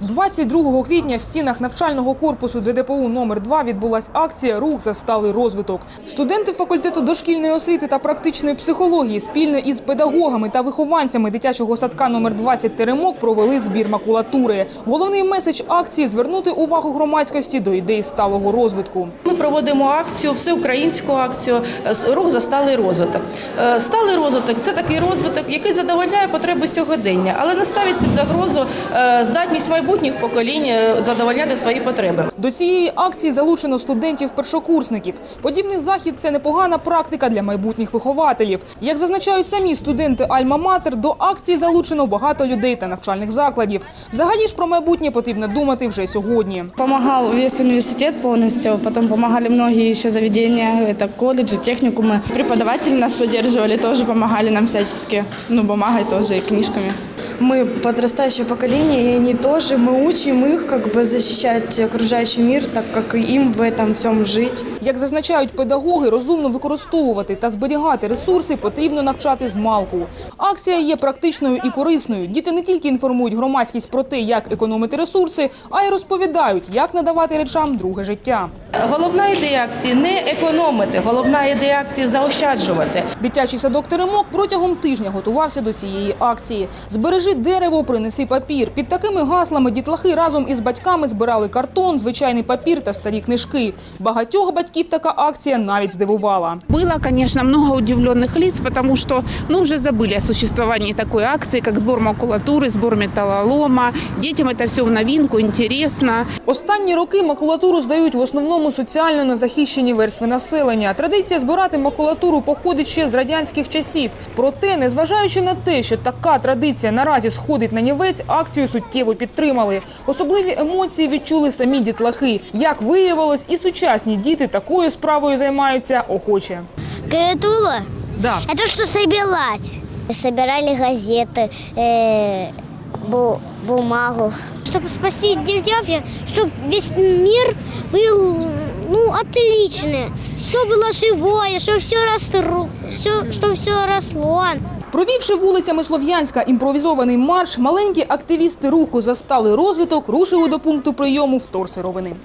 22 квітня в стінах навчального корпусу ДДПУ номер 2 відбулася акція Рух за сталий розвиток. Студенти факультету дошкільної освіти та практичної психології спільно із педагогами та вихованцями дитячого садка номер 20 Теремок провели збір макулатури. Головний меседж акції звернути увагу громадськості до ідей сталого розвитку. Проводимо акцію, всеукраїнську акцію е, з- рух за сталий розвиток. Е, Сталий розвиток це такий розвиток, який задовольняє потреби сьогодення, але не ставить під загрозу е, здатність майбутніх поколінь задовольняти свої потреби. До цієї акції залучено студентів-першокурсників. Подібний захід це непогана практика для майбутніх вихователів. Як зазначають самі студенти Альма-Матер, до акції залучено багато людей та навчальних закладів. Взагалі ж про майбутнє потрібно думати вже сьогодні. Помогал весь университет полностью, потом помогали многие еще заведения, это колледжи, техникумы. Преподаватели нас поддерживали, тоже помогали нам всячески, ну, бумагой тоже и книжками. Мы подрастающее поколение, и они тоже, мы учим их как бы защищать окружающий мир, так как и им в этом всем жить. Як зазначають педагоги, розумно використовувати та зберігати ресурси потрібно навчати з малку. Акція є практичною і корисною. Діти не тільки інформують громадськість про те, як економити ресурси, а й розповідають, як надавати речам друге життя. Головна ідея акції не економити, головна ідея акції заощаджувати. Дитячий садок Теремок протягом тижня готувався до цієї акції. Збережи дерево, принеси папір. Під такими гаслами дітлахи разом із батьками збирали картон, звичайний папір та старі книжки. Багатьох батьків така акція навіть здивувала. Было, конечно, много удивленных лиц, потому что ну, уже забыли о существовании такой акции, как сбор макулатуры, сбор металлолома. Детям это все в новинку, интересно. Останні роки макулатуру здають в основному соціально незахищені верстви населення. Традиція збирати макулатуру походить ще з радянських часів. Проте, незважаючи на те, що така традиція наразі сходить на нівець, акцію суттєво підтримали. Особливі емоції відчули самі дітлахи. Як виявилось, і сучасні діти такою справою займаються охоче. Каятула Да. – это что собирать. Собирали газеты, э, бу- бумагу. Чтобы спасти деревья, чтобы весь мир был ну, отличный. Все было живое, что все, растро, все, что все росло. Провівши вулицями Слов'янська імпровізований марш, маленькі активісти руху за сталий розвиток рушили до пункту прийому вторсировини.